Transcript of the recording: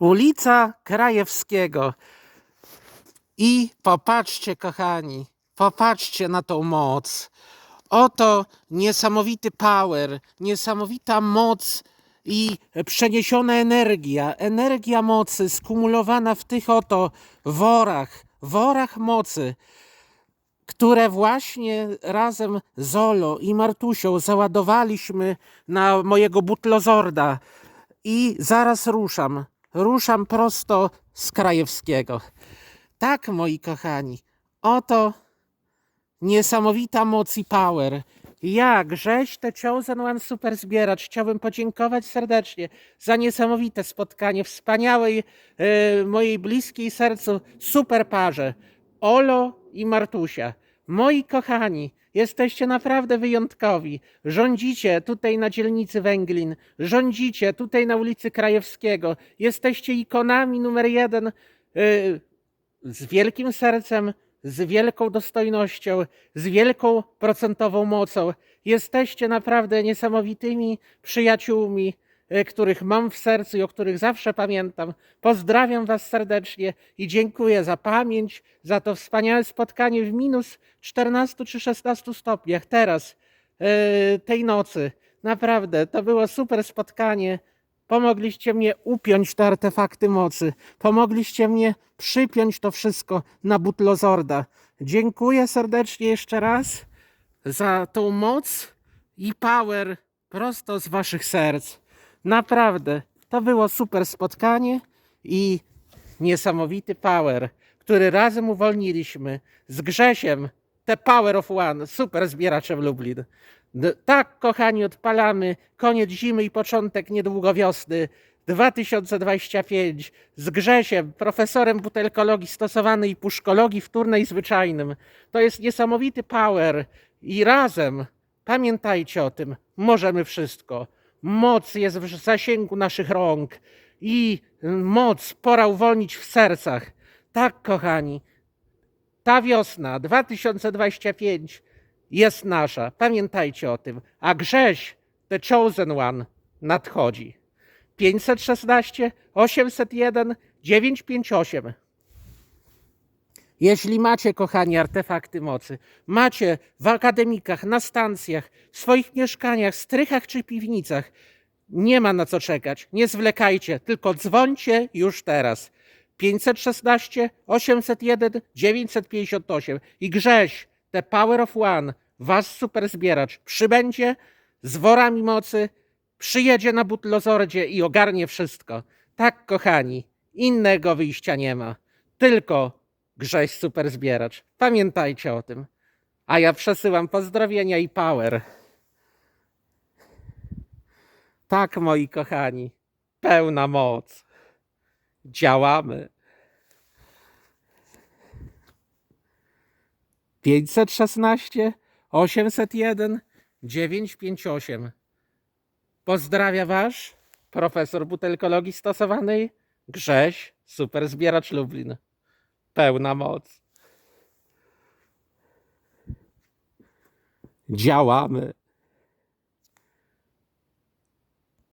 Ulica Krajewskiego. I popatrzcie, kochani, popatrzcie na tą moc. Oto niesamowity power, niesamowita moc i przeniesiona energia, energia mocy skumulowana w tych oto worach, worach mocy, które właśnie razem z Olo i Martusią załadowaliśmy na mojego butlozorda i zaraz ruszam. Ruszam prosto z Krajewskiego. Tak, moi kochani, oto niesamowita moc i power. Ja, Grześ, te Chosen One Super Zbieracz, chciałbym podziękować serdecznie za niesamowite spotkanie wspaniałej, e, mojej bliskiej sercu super parze. Olo i Martusia. Moi kochani, jesteście naprawdę wyjątkowi. Rządzicie tutaj na dzielnicy Węglin, rządzicie tutaj na ulicy Krajewskiego. Jesteście ikonami numer jeden e, z wielkim sercem, z wielką dostojnością, z wielką procentową mocą. Jesteście naprawdę niesamowitymi przyjaciółmi, których mam w sercu i o których zawsze pamiętam. Pozdrawiam Was serdecznie i dziękuję za pamięć, za to wspaniałe spotkanie w minus 14 czy 16 stopniach teraz, e, tej nocy. Naprawdę, to było super spotkanie. Pomogliście mnie upiąć te artefakty mocy. Pomogliście mnie przypiąć to wszystko na butlozorda. Dziękuję serdecznie jeszcze raz za tą moc i power prosto z waszych serc. Naprawdę, to było super spotkanie i niesamowity power, który razem uwolniliśmy z Grzesiem. The Power of One, super zbieraczem Lublin. Tak, kochani, odpalamy koniec zimy i początek niedługo wiosny 2025 z Grzesiem, profesorem butelkologii stosowanej i puszkologii wtórnej zwyczajnym. To jest niesamowity power i razem, pamiętajcie o tym, możemy wszystko. Moc jest w zasięgu naszych rąk i moc pora uwolnić w sercach. Tak, kochani, ta wiosna 2025 jest nasza. Pamiętajcie o tym. A Grześ, the chosen one, nadchodzi. 516 801 958. Jeśli macie, kochani, artefakty mocy, macie w akademikach, na stacjach, w swoich mieszkaniach, strychach czy piwnicach, nie ma na co czekać. Nie zwlekajcie, tylko dzwońcie już teraz. 516 801 958 i Grześ, The Power of One, wasz super zbieracz, przybędzie z worami mocy, przyjedzie na butlozordzie i ogarnie wszystko. Tak, kochani, innego wyjścia nie ma. Tylko Grześ super zbieracz. Pamiętajcie o tym. A ja przesyłam pozdrowienia i power. Tak, moi kochani, pełna moc. Działamy. 516 801 958. Pozdrawia Was profesor butelkologii stosowanej Grześ, super zbieracz Lublin. Pełna moc. Działamy.